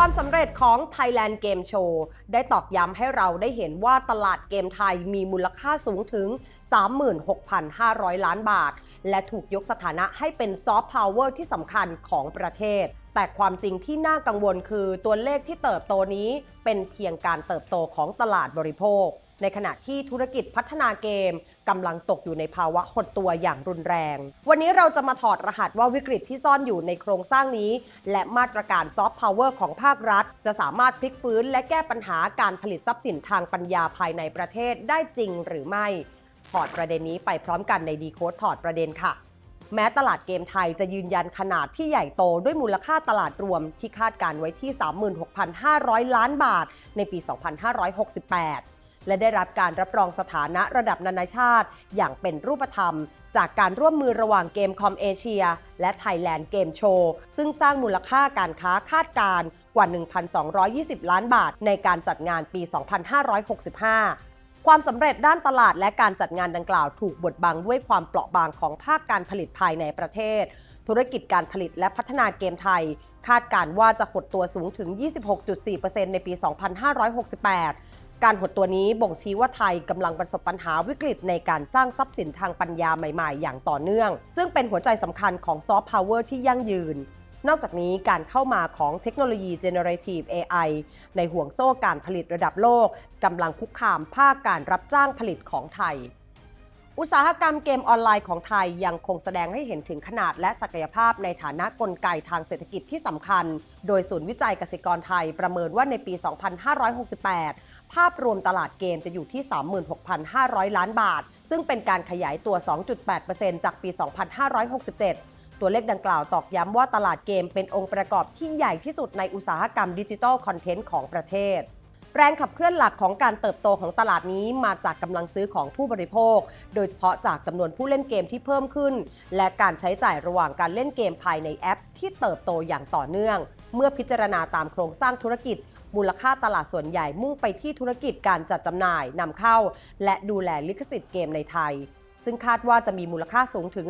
ความสำเร็จของ Thailand Game Show ได้ตอกย้ำให้เราได้เห็นว่าตลาดเกมไทยมีมูลค่าสูงถึง 36,500 ล้านบาท และถูกยกสถานะให้เป็นซอฟต์พาวเวอร์ที่สำคัญของประเทศ แต่ความจริงที่น่ากังวลคือตัวเลขที่เติบโตนี้เป็นเพียงการเติบโตของตลาดบริโภค ในขณะที่ธุรกิจพัฒนาเกมกำลังตกอยู่ในภาวะหดตัวอย่างรุนแรง วันนี้เราจะมาถอดรหัสว่าวิกฤตที่ซ่อนอยู่ในโครงสร้างนี้ และมาตรการซอฟต์พาวเวอร์ของภาครัฐ จะสามารถพลิกฟื้นและแก้ปัญหาการผลิตทรัพย์สินทางปัญญาภายในประเทศได้จริงหรือไม่ถอดประเด็นนี้ไปพร้อมกันในดีโคดถอดประเด็นค่ะ แม้ตลาดเกมไทยจะยืนยันขนาดที่ใหญ่โตด้วยมูลค่าตลาดรวมที่คาดการไว้ที่ 36,500 ล้านบาทในปี 2568 และได้รับการรับรองสถานะระดับนานาชาติ อย่างเป็นรูปธรรม จากการร่วมมือระหว่างเกมคอมเอเชียและ Thailand Game Show ซึ่งสร้างมูลค่าการค้าคาดการณ์กว่า 1,220 ล้านบาท ในการจัดงานปี 2565ความสำเร็จด้านตลาดและการจัดงานดังกล่าวถูกบดบังด้วยความเปราะบางของภาคการผลิตภายในประเทศ ธุรกิจการผลิตและพัฒนาเกมไทย คาดการณ์ว่าจะหดตัวสูงถึง 26.4%ในปี 2568 การหดตัวนี้บ่งชี้ว่าไทยกำลังประสบปัญหาวิกฤตในการสร้างทรัพย์สินทางปัญญาใหม่ๆ อย่างต่อเนื่อง ซึ่งเป็นหัวใจสำคัญของซอฟต์พาวเวอร์ที่ยั่งยืน นอกจากนี้การเข้ามาของเทคโนโลยี Generative AI ในห่วงโซ่การผลิตระดับโลกกำลังคุกคามภาคการรับจ้างผลิตของไทย อุตสาหกรรมเกมออนไลน์ของไทยยังคงแสดงให้เห็นถึงขนาดและศักยภาพในฐานะกลไกทางเศรษฐกิจที่สำคัญ โดยศูนย์วิจัยเกสิกรไทยประเมินว่าในปี 2568 ภาพรวมตลาดเกมจะอยู่ที่ 36,500 ล้านบาท ซึ่งเป็นการขยายตัว 2.8%จากปี 2567ตัวเลขดังกล่าวตอกย้ำว่าตลาดเกมเป็นองค์ประกอบที่ใหญ่ที่สุดในอุตสาหกรรมดิจิทัลคอนเทนต์ของประเทศ แรงขับเคลื่อนหลักของการเติบโตของตลาดนี้มาจากกำลังซื้อของผู้บริโภค โดยเฉพาะจากจำนวนผู้เล่นเกมที่เพิ่มขึ้น และการใช้จ่ายระหว่างการเล่นเกมภายในแอป ที่เติบโตอย่างต่อเนื่อง เมื่อพิจารณาตามโครงสร้างธุรกิจมูลค่าตลาดส่วนใหญ่มุ่งไปที่ธุรกิจการจัดจำหน่ายนำเข้า และดูแลลิขสิทธิ์เกมในไทย ซึ่งคาดว่าจะมีมูลค่าสูงถึง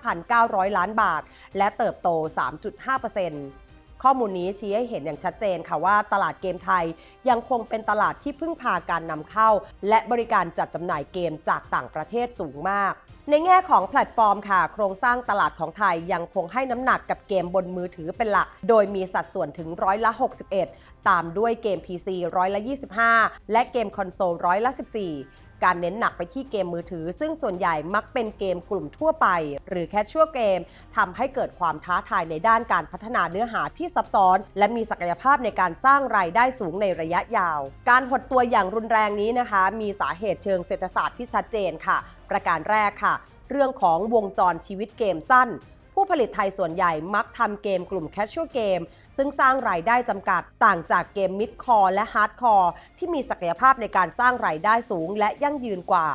35,900 ล้านบาท และเติบโต 3.5% ข้อมูลนี้ชี้ให้เห็นอย่างชัดเจนค่ะว่าตลาดเกมไทยยังคงเป็นตลาดที่พึ่งพาการนำเข้า และบริการจัดจำหน่ายเกมจากต่างประเทศสูงมากในแง่ของแพลตฟอร์มค่ะ โครงสร้างตลาดของไทยยังคงให้น้ำหนักกับเกมบนมือถือเป็นหลัก โดยมีสัดส่วนถึงร้อยละ 61 ตามด้วยเกม PC ร้อยละ 25 และเกมคอนโซลร้อยละ 14การเน้นหนักไปที่เกมมือถือ ซึ่งส่วนใหญ่มักเป็นเกมกลุ่มทั่วไป หรือแค่ชั่วเกมทำให้เกิดความท้าทายในด้านการพัฒนาเนื้อหาที่ซับซ้อน และมีศักยภาพในการสร้างรายได้สูงในระยะยาว การหดตัวอย่างรุนแรงนี้นะคะ มีสาเหตุเชิงเศรษฐศาสตร์ที่ชัดเจนค่ะ ประการแรกค่ะ เรื่องของวงจรชีวิตเกมสั้น ผู้ผลิตไทยส่วนใหญ่มักทำเกมกลุ่มแคชช a l เกมซึ่งสร้างรายได้จำกัดต่างจากเกมมิดคอร์และฮาร์ดคอร์ที่มีศักยภาพในการสร้างรายได้สูงและยั่งยืนกว่า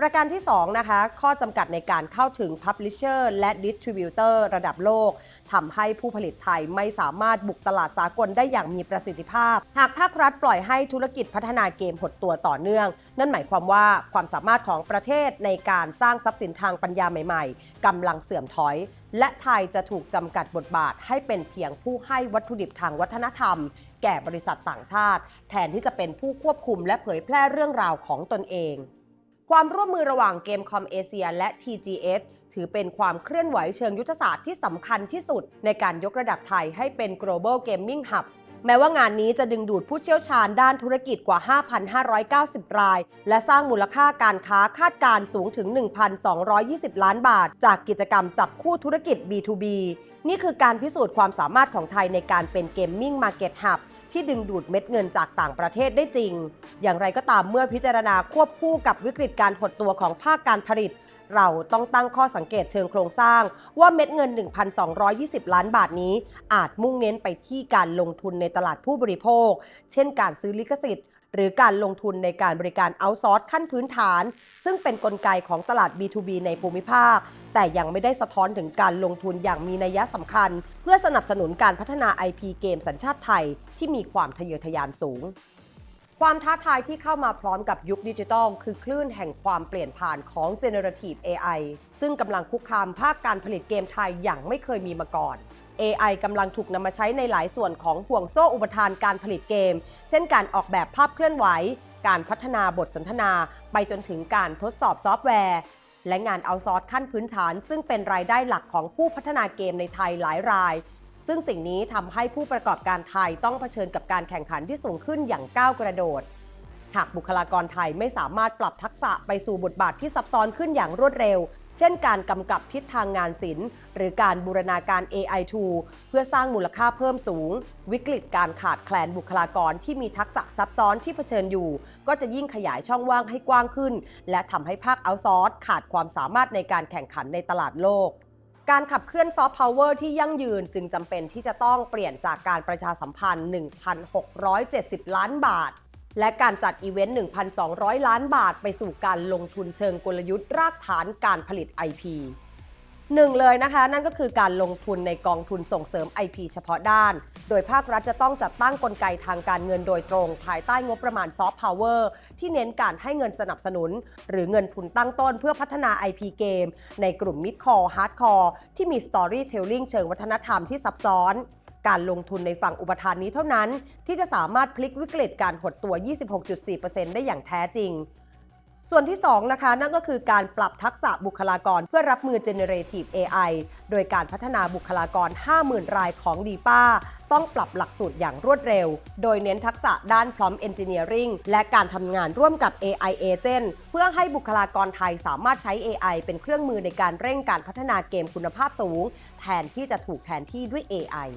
ประการที่ 2 นะคะ ข้อจำกัดในการเข้าถึง Publisher และ Distributor ระดับโลก ทำให้ผู้ผลิตไทยไม่สามารถบุกตลาดสากลได้อย่างมีประสิทธิภาพ หากภาครัฐปล่อยให้ธุรกิจพัฒนาเกมหดตัวต่อเนื่อง นั่นหมายความว่าความสามารถของประเทศในการสร้างทรัพย์สินทางปัญญาใหม่ ๆกำลังเสื่อมถอย และไทยจะถูกจำกัดบทบาทให้เป็นเพียงผู้ให้วัตถุดิบทางวัฒนธรรม แก่บริษัทต่างชาติ แทนที่จะเป็นผู้ควบคุมและเผยแพร่เรื่องราวของตนเอง ความร่วมมือระหว่างเกมคอมเอเชียและ TGS ถือเป็นความเคลื่อนไหวเชิงยุทธศาสตร์ที่สำคัญที่สุด ในการยกระดับไทยให้เป็น global gaming hub แม้ว่างานนี้จะดึงดูดผู้เชี่ยวชาญด้านธุรกิจกว่า 5,590 ราย และสร้างมูลค่าการค้าคาดการณ์สูงถึง 1,220 ล้านบาท จากกิจกรรมจับคู่ธุรกิจ B2B นี่คือการพิสูจน์ความสามารถของไทยในการเป็น Gaming Market Hub ที่ดึงดูดเม็ดเงินจากต่างประเทศได้จริง อย่างไรก็ตามเมื่อพิจารณาควบคู่กับวิกฤตการหดตัวของภาคการผลิต เราต้องตั้งข้อสังเกตเชิงโครงสร้าง ว่าเม็ดเงิน 1,220 ล้านบาทนี้ อาจมุ่งเน้นไปที่การลงทุนในตลาดผู้บริโภค เช่นการซื้อลิขสิทธิ์หรือการลงทุนในการบริการเอาซอร์สขั้นพื้นฐาน ซึ่งเป็นนกลไกของตลาด B2B ในภูมิภาค แต่ยังไม่ได้สะท้อนถึงการลงทุนอย่างมีนัยสำคัญ เพื่อสนับสนุนการพัฒนา IP เกมสัญชาติไทย ที่มีความทะเยอทะยานสูง ความท้าทายที่เข้ามาพร้อมกับยุคดิจิทัล คือคลื่นแห่งความเปลี่ยนผ่านของ Generative AI ซึ่งกำลังคุกคามภาคการผลิตเกมไทยอย่างไม่เคยมีมาก่อน AI กำลังถูกนำมาใช้ในหลายส่วนของห่วงโซ่อุปทานการผลิตเกม เช่นการออกแบบภาพเคลื่อนไหว การพัฒนาบทสนทนา ไปจนถึงการทดสอบซอฟต์แวร์ และงานเอาซอร์สขั้นพื้นฐาน ซึ่งเป็นรายได้หลักของผู้พัฒนาเกมในไทยหลายราย ซึ่งสิ่งนี้ทำให้ผู้ประกอบการไทยต้องเผชิญกับการแข่งขันที่สูงขึ้นอย่างก้าวกระโดด หากบุคลากรไทยไม่สามารถปรับทักษะไปสู่บทบาทที่ซับซ้อนขึ้นอย่างรวดเร็ว เช่นการกำกับทิศทางงานศิลป์ หรือการบูรณาการ AI tool เพื่อสร้างมูลค่าเพิ่มสูง วิกฤตการขาดแคลนบุคลากรที่มีทักษะซับซ้อนที่เผชิญอยู่ ก็จะยิ่งขยายช่องว่างให้กว้างขึ้น และทำให้ภาคเอาซอร์สขาดความสามารถในการแข่งขันในตลาดโลก การขับเคลื่อนซอฟต์พาวเวอร์ที่ยั่งยืนจึงจำเป็นที่จะต้องเปลี่ยนจากการประชาสัมพันธ์ 1,670 ล้านบาท และการจัดอีเวนต์ 1,200 ล้านบาท ไปสู่การลงทุนเชิงกลยุทธ์รากฐานการผลิต IP หนึ่งเลยนะคะ นั่นก็คือการลงทุนในกองทุนส่งเสริม IP เฉพาะด้าน โดยภาครัฐจะต้องจัดตั้งกลไกทางการเงินโดยตรง ภายใต้งบประมาณซอฟต์พาวเวอร์ที่เน้นการให้เงินสนับสนุน หรือเงินทุนตั้งต้นเพื่อพัฒนา IP เกม ในกลุ่ม Mid Core Hard Core ที่มี Storytelling เชิงวัฒนธรรมที่ซับซ้อนการลงทุนในฝั่งอุปทานนี้เท่านั้น ที่จะสามารถพลิกวิกฤตการหดตัว 26.4%ได้อย่างแท้จริง ส่วนที่ 2 นะคะ นั่นก็คือการปรับทักษะบุคลากรเพื่อรับมือ generative AI โดยการพัฒนาบุคลากร 50,000 รายของดีป้า ต้องปรับหลักสูตรอย่างรวดเร็ว โดยเน้นทักษะด้าน prompt engineering และการทำงานร่วมกับ AI agent เพื่อให้บุคลากรไทยสามารถใช้ AI เป็นเครื่องมือในการเร่งการพัฒนาเกมคุณภาพสูง แทนที่จะถูกแทนที่ด้วย AI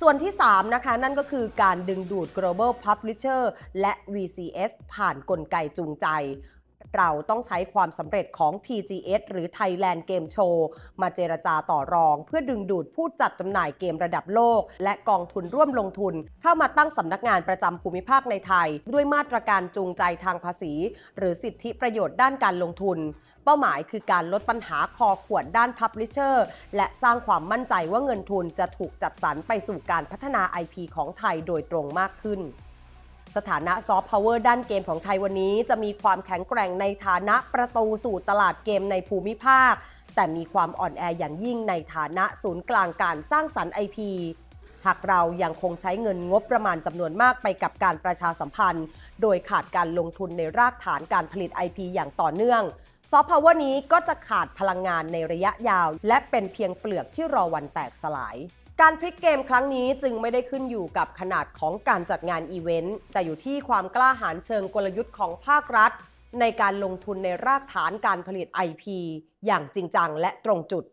ส่วนที่ 3 นะคะ นั่นก็คือการดึงดูด global publisher และ VCS ผ่านกลไกจูงใจ เราต้องใช้ความสำเร็จของ TGS หรือ Thailand Game Show มาเจรจาต่อรอง เพื่อดึงดูดผู้จัดจำหน่ายเกมระดับโลก และกองทุนร่วมลงทุน เข้ามาตั้งสำนักงานประจำภูมิภาคในไทย ด้วยมาตรการจูงใจทางภาษี หรือสิทธิประโยชน์ด้านการลงทุนเป้าหมายคือการลดปัญหาคอขวดด้าน Publisher และสร้างความมั่นใจว่าเงินทุนจะถูกจัดสรรไปสู่การพัฒนา IP ของไทยโดยตรงมากขึ้น สถานะซอฟต์พาวเวอร์ด้านเกมของไทยวันนี้ จะมีความแข็งแกร่งในฐานะประตูสู่ตลาดเกมในภูมิภาค แต่มีความอ่อนแออย่างยิ่งในฐานะศูนย์กลางการสร้างสรรค์ IP หากเรายังคงใช้เงินงบประมาณจำนวนมากไปกับการประชาสัมพันธ์ โดยขาดการลงทุนในรากฐานการผลิต IP อย่างต่อเนื่องซอฟต์พาวเวอร์นี้ก็จะขาดพลังงานในระยะยาว และเป็นเพียงเปลือกที่รอวันแตกสลาย การพลิกเกมครั้งนี้จึงไม่ได้ขึ้นอยู่กับขนาดของการจัดงานอีเวนต์ แต่อยู่ที่ความกล้าหาญเชิงกลยุทธ์ของภาครัฐ ในการลงทุนในรากฐานการผลิต IP อย่างจริงจังและตรงจุด